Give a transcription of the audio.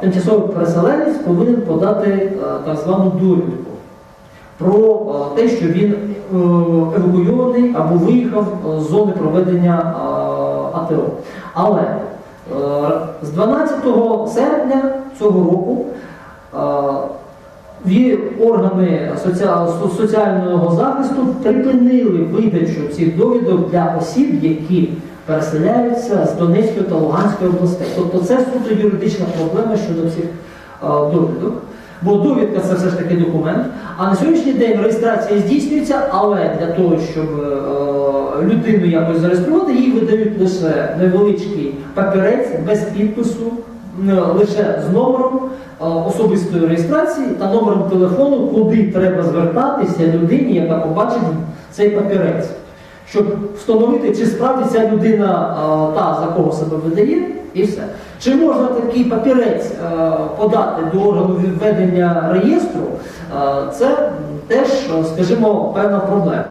Тимчасовий переселенець повинен подати е, так звану довідку про е, те, що він е, евакуйований або виїхав з зони проведення АТО. Але з 12 серпня цього року органи соціал- соціального захисту припинили видачу цих довідок для осіб, які переселяються з Донецької та Луганської областей. Тобто це суто юридична проблема щодо цих довідок. Бо довідка це все ж таки документ. А на сьогоднішній день реєстрація здійснюється, але для того, щоб е, людину якось зареєструвати, їй видають лише невеличкий папірець без підпису, лише з номером е, особистої реєстрації та номером телефону, куди треба звертатися людині, яка побачить цей папірець, щоб встановити, чи справді ця людина е, та, за кого себе видає, і все. Чи можна такий папірець е, подати до органу відведення реєстру, е, це теж, е, скажімо, певна проблема.